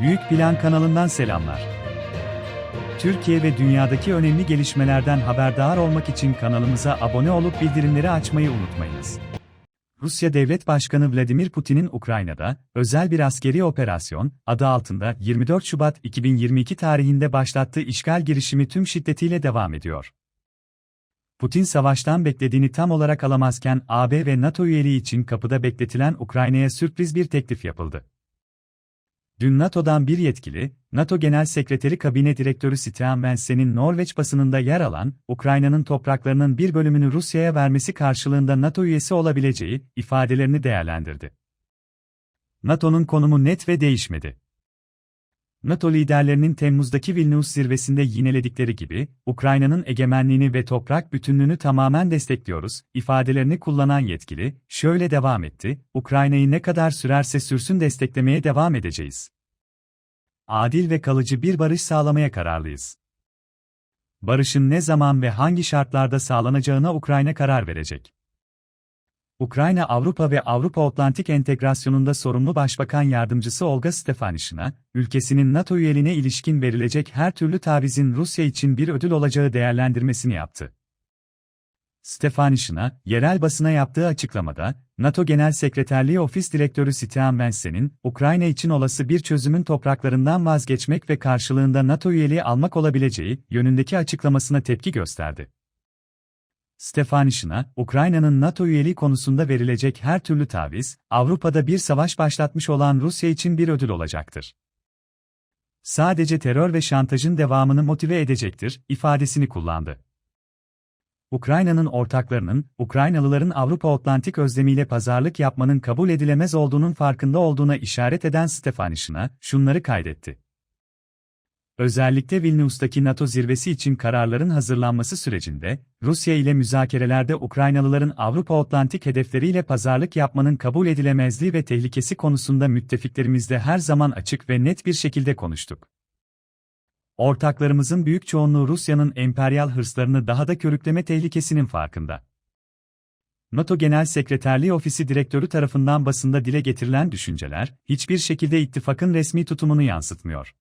Büyük Plan kanalından selamlar. Türkiye ve dünyadaki önemli gelişmelerden haberdar olmak için kanalımıza abone olup bildirimleri açmayı unutmayınız. Rusya Devlet Başkanı Vladimir Putin'in Ukrayna'da özel bir askeri operasyon adı altında 24 Şubat 2022 tarihinde başlattığı işgal girişimi tüm şiddetiyle devam ediyor. Putin savaştan beklediğini tam olarak alamazken AB ve NATO üyeliği için kapıda bekletilen Ukrayna'ya sürpriz bir teklif yapıldı. Dün NATO'dan bir yetkili, NATO Genel Sekreteri Kabine Direktörü Stian Vense'nin Norveç basınında yer alan, Ukrayna'nın topraklarının bir bölümünü Rusya'ya vermesi karşılığında NATO üyesi olabileceği ifadelerini değerlendirdi. NATO'nun konumu net ve değişmedi. NATO liderlerinin Temmuz'daki Vilnius zirvesinde yineledikleri gibi, Ukrayna'nın egemenliğini ve toprak bütünlüğünü tamamen destekliyoruz, ifadelerini kullanan yetkili, şöyle devam etti, Ukrayna'yı ne kadar sürerse sürsün desteklemeye devam edeceğiz. Adil ve kalıcı bir barış sağlamaya kararlıyız. Barışın ne zaman ve hangi şartlarda sağlanacağına Ukrayna karar verecek. Ukrayna Avrupa ve Avrupa Atlantik entegrasyonunda sorumlu Başbakan Yardımcısı Olga Stefanishyna, ülkesinin NATO üyeliğine ilişkin verilecek her türlü tavizin Rusya için bir ödül olacağı değerlendirmesini yaptı. Stefanishyna, yerel basına yaptığı açıklamada, NATO Genel Sekreterliği Ofis Direktörü Stian Vense'nin, Ukrayna için olası bir çözümün topraklarından vazgeçmek ve karşılığında NATO üyeliği almak olabileceği yönündeki açıklamasına tepki gösterdi. Stefanishyna, Ukrayna'nın NATO üyeliği konusunda verilecek her türlü taviz, Avrupa'da bir savaş başlatmış olan Rusya için bir ödül olacaktır. Sadece terör ve şantajın devamını motive edecektir, ifadesini kullandı. Ukrayna'nın ortaklarının, Ukraynalıların Avrupa Atlantik özlemiyle pazarlık yapmanın kabul edilemez olduğunun farkında olduğuna işaret eden Stefanishyna, şunları kaydetti. Özellikle Vilnius'taki NATO zirvesi için kararların hazırlanması sürecinde, Rusya ile müzakerelerde Ukraynalıların Avrupa Atlantik hedefleriyle pazarlık yapmanın kabul edilemezliği ve tehlikesi konusunda müttefiklerimizle her zaman açık ve net bir şekilde konuştuk. Ortaklarımızın büyük çoğunluğu Rusya'nın emperyal hırslarını daha da körükleme tehlikesinin farkında. NATO Genel Sekreterliği Ofisi Direktörü tarafından basında dile getirilen düşünceler, hiçbir şekilde ittifakın resmi tutumunu yansıtmıyor.